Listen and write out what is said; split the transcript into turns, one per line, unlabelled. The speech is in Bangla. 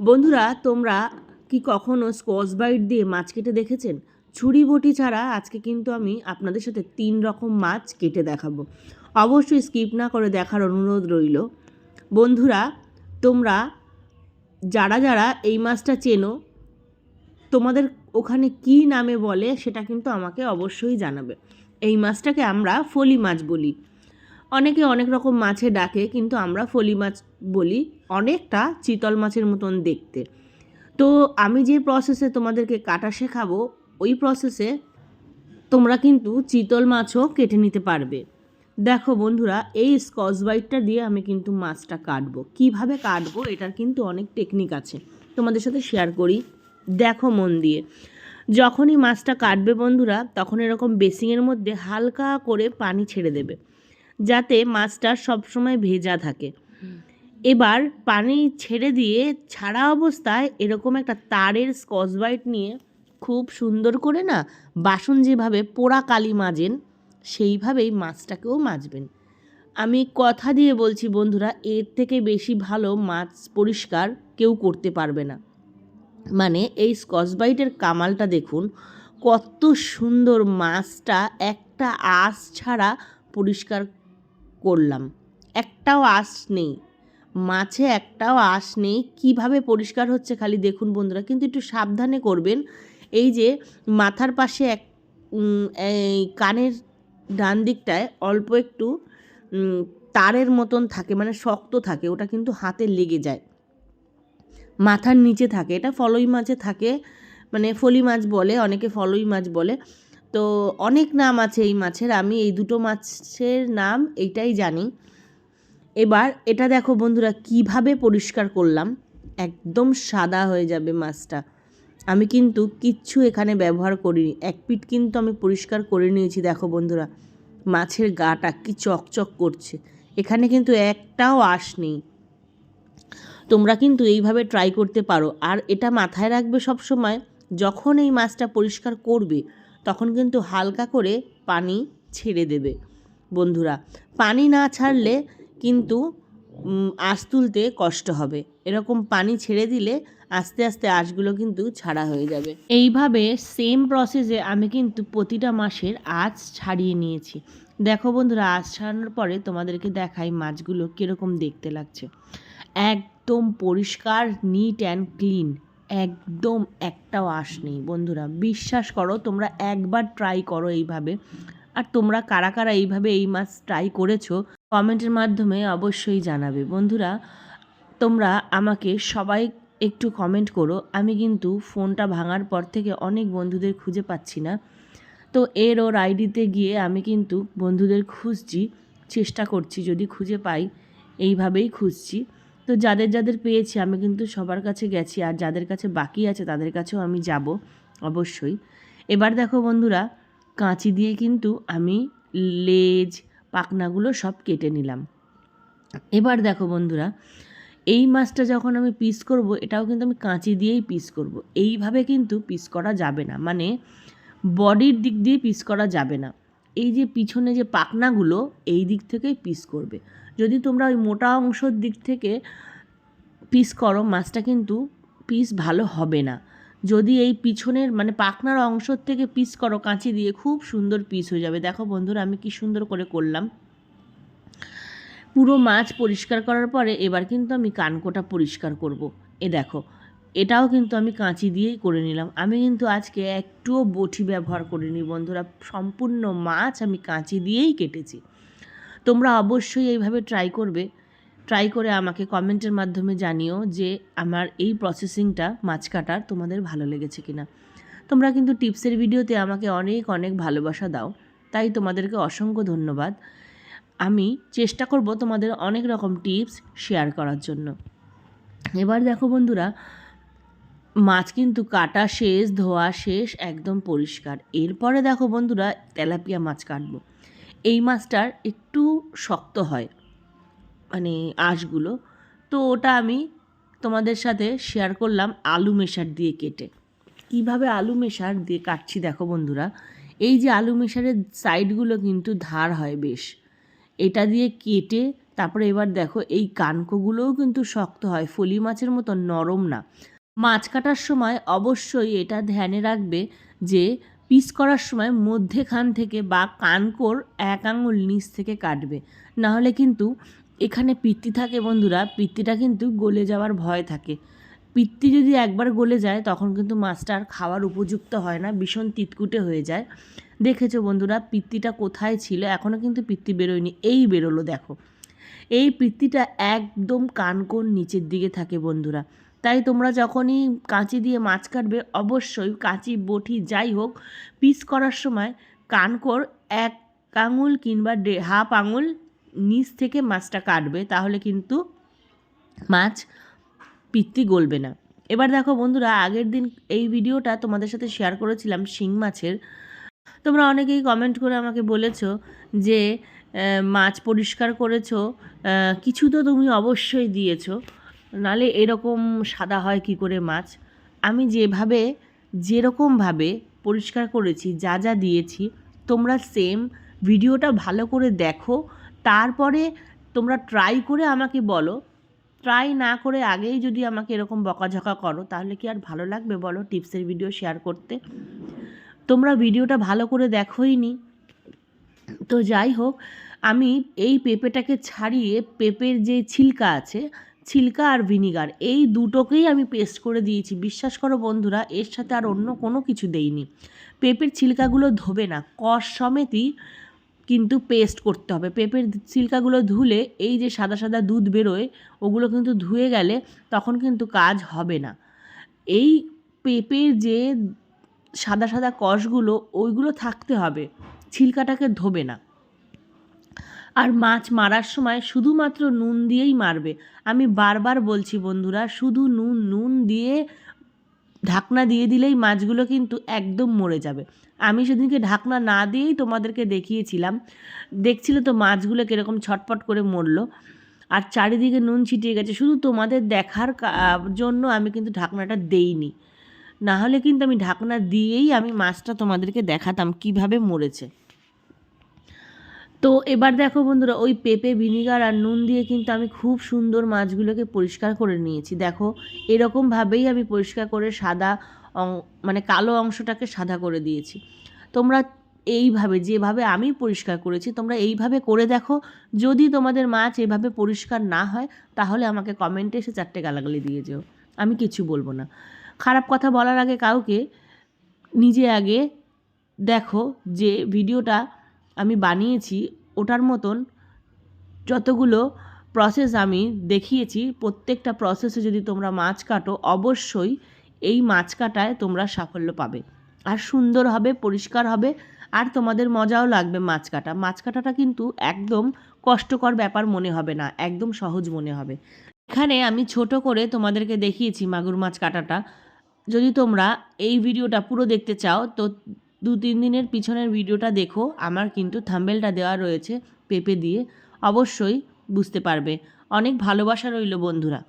বন্ধুরা, তোমরা কি কখনো স্কচ বাইট দিয়ে মাছ কেটে দেখেছেন? ছুরি বটি ছাড়া আজকে কিন্তু আমি আপনাদের সাথে তিন রকম মাছ কেটে দেখাবো। অবশ্যই স্কিপ না করে দেখার অনুরোধ রইল। বন্ধুরা, তোমরা যারা যারা এই মাছটা চেনো, তোমাদের ওখানে কি নামে বলে সেটা কিন্তু আমাকে অবশ্যই জানাবে। এই মাছটাকে আমরা ফলি মাছ বলি। অনেকে অনেক রকম মাছে ডাকে, কিন্তু আমরা ফলি মাছ বলি অনেকটা চিতল মাছের মতন দেখতে। তো আমি যে প্রসেসে তোমাদেরকে কাটা শেখাবো, ওই প্রসেসে তোমরা কিন্তু চিতল মাছও কেটে নিতে পারবে। দেখো বন্ধুরা, এই স্কচ বাইটটা দিয়ে আমি কিন্তু মাছটা কাটবো। কীভাবে কাটবো এটার কিন্তু অনেক টেকনিক আছে, তোমাদের সাথে শেয়ার করি। দেখো মন দিয়ে। যখনই মাছটা কাটবে বন্ধুরা, তখন এরকম বেসিংয়ের মধ্যে হালকা করে পানি ছেড়ে দেবে। যাতে মাছটা সবসময় ভেজা থাকে। এবার পানি ছেড়ে দিয়ে ছাড়া অবস্থায় এরকম একটা তারের স্কচ বাইট নিয়ে খুব সুন্দর করে না বাসন যেভাবে পোড়া কালি মাজেন, সেইভাবেই মাছটাকেও মাজবেন। আমি কথা দিয়ে বলছি, বন্ধুরা, এর থেকে বেশি ভালো মাছ পরিষ্কার কেউ করতে পারবে না। মানে এই স্কচ বাইটের কামালটা দেখুন, কত সুন্দর মাছটা একটা আঁশ ছাড়া পরিষ্কার করলাম। একটাও আঁশ নেই। মাছে একটাও আঁশ নেই। কীভাবে পরিষ্কার হচ্ছে খালি দেখুন বন্ধুরা, কিন্তু একটু সাবধানে করবেন। এই যে মাথার পাশে এক এই কানের ডান দিকটায় অল্প একটু তারের মতন থাকে মানে শক্ত থাকে, ওটা কিন্তু হাতে লেগে যায়। মাথার নিচে থাকে, এটা ফলই মাছে থাকে মানে ফলি মাছ বলে, অনেকে ফলই মাছ বলে। তো অনেক নাম আছে এই মাছের, আমি এই দুটো মাছের নাম এইটাই জানি। এবার এটা দেখো বন্ধুরা, কীভাবে পরিষ্কার করলাম? একদম সাদা হয়ে যাবে মাছটা। আমি কিন্তু কিচ্ছু এখানে ব্যবহার করিনি। এক পিঠ কিন্তু আমি পরিষ্কার করে নিয়েছি, দেখো বন্ধুরা। মাছের গাটা কি চকচক করছে। এখানে কিন্তু একটাও আঁশ নেই। তোমরা কিন্তু এইভাবে ট্রাই করতে পারো। আর এটা মাথায় রাখবে সব সময় যখন এই মাছটা পরিষ্কার করবে তখন কিন্তু হালকা করে পানি ছেড়ে দেবে। বন্ধুরা, পানি না ছাড়লে কিন্তু আঁশ তুলতে কষ্ট হবে। এরকম পানি ছেড়ে দিলে আস্তে আস্তে আঁশগুলো কিন্তু ছাড়া হয়ে যাবে। এইভাবে সেম প্রসেসে আমি কিন্তু প্রতিটা মাসের আঁশ ছাড়িয়ে নিয়েছি। দেখো বন্ধুরা, আঁশ ছাড়ানোর পরে তোমাদেরকে দেখাই মাছগুলো কীরকম দেখতে লাগছে। একদম পরিষ্কার নিট অ্যান্ড ক্লিন একদম একটাও আঁশ নেই, বন্ধুরা। বিশ্বাস করো, তোমরা একবার ট্রাই করো এইভাবে। আর তোমরা কারা কারা এইভাবে এই মাছ ট্রাই করেছ কমেন্টের মাধ্যমে অবশ্যই জানাবে। বন্ধুরা, তোমরা আমাকে সবাই একটু কমেন্ট করো। আমি কিন্তু ফোনটা ভাঙার পর থেকে অনেক বন্ধুদের খুঁজে পাচ্ছি না। তো এর ওর আইডিতে গিয়ে আমি কিন্তু বন্ধুদের খুঁজছি, চেষ্টা করছি, যদি খুঁজে পাই, এইভাবেই খুঁজছি। তো যাদের যাদের পেয়েছি, আমি কিন্তু সবার কাছে গেছি। আর যাদের কাছে বাকি আছে, তাদের কাছেও আমি যাব, অবশ্যই। এবার দেখো বন্ধুরা, কাঁচি দিয়ে কিন্তু আমি লেজ, পাখনাগুলো সব কেটে নিলাম। এবার দেখো বন্ধুরা, এই মাছটা যখন আমি পিস করব, এটাও কিন্তু আমি কাঁচি দিয়েই পিস করব। এইভাবে কিন্তু পিস করা যাবে না। মানে বডির দিক দিয়ে পিস করা যাবে না। এই যে পিছনে যে পাখনাগুলো, এই দিক থেকেই পিস করবে। যদি তোমরা ওই মোটা অংশের দিক থেকে পিস করো, মাছটা কিন্তু পিস ভালো হবে না। যদি এই পিছনের মানে পাখনার অংশের থেকে পিস করো, কাঁচি দিয়ে খুব সুন্দর পিস হয়ে যাবে। দেখো বন্ধুরা, আমি কি সুন্দর করে করলাম। পুরো মাছ পরিষ্কার করার পরে এবার কিন্তু আমি কানকোটা পরিষ্কার করব। এ দেখো, এটাও কিন্তু আমি কাঁচি দিয়েই করে নিলাম। আমি কিন্তু আজকে একটুও বটি ব্যবহার করিনি বন্ধুরা। সম্পূর্ণ মাছ আমি কাঁচি দিয়েই কেটেছি। তোমরা অবশ্যই এইভাবে ট্রাই করবে। ট্রাই করে আমাকে কমেন্টের মাধ্যমে জানিও যে আমার এই প্রসেসিংটা মাছ কাটার তোমাদের ভালো লেগেছে কিনা। তোমরা কিন্তু টিপসের ভিডিওতে আমাকে অনেক অনেক ভালোবাসা দাও। তাই তোমাদেরকে অসংখ্য ধন্যবাদ। আমি চেষ্টা করব তোমাদের অনেক রকম টিপস শেয়ার করার জন্য। এবার দেখো বন্ধুরা, মাছ কিন্তু কাটা শেষ, ধোয়া শেষ, একদম পরিষ্কার। এরপরে দেখো বন্ধুরা, তেলাপিয়া মাছ কাটবো। এই মাছটার একটু শক্ত হয় মানে আঁশগুলো। তো ওটা আমি তোমাদের সাথে শেয়ার করলাম আলু মেশার দিয়ে কেটে। কীভাবে আলু মেশার দিয়ে কাটছি দেখো বন্ধুরা, এই যে আলু মেশারের সাইডগুলো কিন্তু ধার হয় বেশ। এটা দিয়ে কেটে তারপরে এবার দেখো এই কানকোগুলোও কিন্তু শক্ত হয়, ফলি মাছের মতো নরম না। মাছ কাটার সময় অবশ্যই এটা ধ্যানে রাখবে যে পিস করার সময় মধ্যেখান থেকে বা কানকোর এক আঙুল নিচ থেকে কাটবে। নাহলে কিন্তু এখানে পিত্তি থাকে বন্ধুরা পিত্তিটা কিন্তু গলে যাওয়ার ভয় থাকে। পিত্তি যদি একবার গলে যায়, তখন কিন্তু মাছটা আর খাওয়ার উপযুক্ত হয় না, ভীষণ তিতকুটে হয়ে যায়। দেখেছ বন্ধুরা পিত্তিটা কোথায় ছিল? এখনও কিন্তু পিত্তি বেরোয়নি। এই বেরোলো দেখো। এই পিত্তিটা একদম কানকোর নিচের দিকে থাকে বন্ধুরা। তাই তোমরা যখনই কাঁচি দিয়ে মাছ কাটবে, অবশ্যই কাঁচি, বটি, যাই হোক, পিস করার সময় কানকোর এক আঙুল কিংবা ডে- হাফ আঙুল নিচ থেকে মাছটা কাটবে, তাহলে কিন্তু মাছ পিত্তি গলবে না। এবার দেখো বন্ধুরা, আগের দিন এই ভিডিওটা তোমাদের সাথে শেয়ার করেছিলাম শিং মাছের। তোমরা অনেকেই কমেন্ট করে আমাকে বলেছ যে মাছ পরিষ্কার করেছ কিছু তো তুমি অবশ্যই দিয়েছ। নালে এরকম সাদা হয় কি করে মাছ? আমি যেভাবে, যেরকমভাবে পরিষ্কার করেছি, যা যা দিয়েছি, তোমরা সেম ভিডিওটা ভালো করে দেখো। তারপরে তোমরা ট্রাই করে আমাকে বলো। ট্রাই না করে আগেই যদি আমাকে এরকম বকাঝকা করো, তাহলে কি আর ভালো লাগবে বলো টিপসের ভিডিও শেয়ার করতে? তোমরা ভিডিওটা ভালো করে দেখোই নি। তো যাই হোক, আমি এই পেঁপেটাকে ছাড়িয়ে পেঁপের যে ছিলকা আছে ছিলকা আর ভিনিগার। এই দুটোকেই আমি পেস্ট করে দিয়েছি। বিশ্বাস করো বন্ধুরা, এর সাথে আর অন্য কোনো কিছু দেইনি। পেঁপের ছিলকাগুলো ধোবে না। কষ সমেতই কিন্তু পেস্ট করতে হবে। পেঁপের ছিলকাগুলো ধুলে এই যে সাদা সাদা দুধ বেরোয়, ওগুলো কিন্তু ধুয়ে গেলে তখন কিন্তু কাজ হবে না। এই পেঁপের যে সাদা সাদা কষগুলো, ওইগুলো থাকতে হবে। ছিলকাটাকে ধোবে না। আর মাছ মারার সময় শুধুমাত্র নুন দিয়েই মারবে। আমি বারবার বলছি, বন্ধুরা, শুধু নুন নুন দিয়ে ঢাকনা দিয়ে দিলেই মাছগুলো কিন্তু একদম মরে যাবে। আমি সেদিনকে ঢাকনা না দিয়েই তোমাদেরকে দেখিয়েছিলাম। দেখছিলে তো মাছগুলো কীরকম ছটপট করে মরলো। আর চারিদিকে নুন ছিটিয়ে গেছে। শুধু তোমাদের দেখার জন্য আমি কিন্তু ঢাকনাটা দেইনি। না হলে কিন্তু আমি ঢাকনা দিয়েই আমি মাছটা তোমাদেরকে দেখাতাম কীভাবে মরেছে। তো এবার দেখো বন্ধুরা, ওই পেঁপে, ভিনিগার আর নুন দিয়ে কিন্তু আমি খুব সুন্দর মাছগুলোকে পরিষ্কার করে নিয়েছি। দেখো, এরকমভাবেই আমি পরিষ্কার করে সাদা মানে কালো অংশটাকে সাদা করে দিয়েছি। তোমরা এইভাবে, যেভাবে আমি পরিষ্কার করেছি, তোমরা এইভাবে করে দেখো। যদি তোমাদের মাছ এভাবে পরিষ্কার না হয়, তাহলে আমাকে কমেন্টে এসে চারটে গালাগালি দিয়ে যেও। আমি কিছু বলব না। খারাপ কথা বলার আগে কাউকে, নিজে আগে দেখো যে ভিডিওটা আমি বানিয়েছি, ওটার মতন যতগুলো প্রসেস আমি দেখিয়েছি, প্রত্যেকটা প্রসেসে যদি তোমরা মাছ কাটো, অবশ্যই এই মাছ কাটায় তোমরা সাফল্য পাবে। আর সুন্দর হবে, পরিষ্কার হবে, আর তোমাদের মজাও লাগবে মাছ কাটা। মাছ কাটাটা কিন্তু একদম কষ্টকর ব্যাপার মনে হবে না, একদম সহজ মনে হবে। এখানে আমি ছোট করে তোমাদেরকে দেখিয়েছি মাগুর মাছ কাটাটা। যদি তোমরা এই ভিডিওটা পুরো দেখতে চাও, তো দু তিন দিনের পিছনের ভিডিওটা দেখো, আমার কিন্তু থাম্বেলটা দেওয়া রয়েছে পেপে দিয়ে। অবশ্যই বুঝতে পারবে। অনেক ভালোবাসা রইল বন্ধুরা।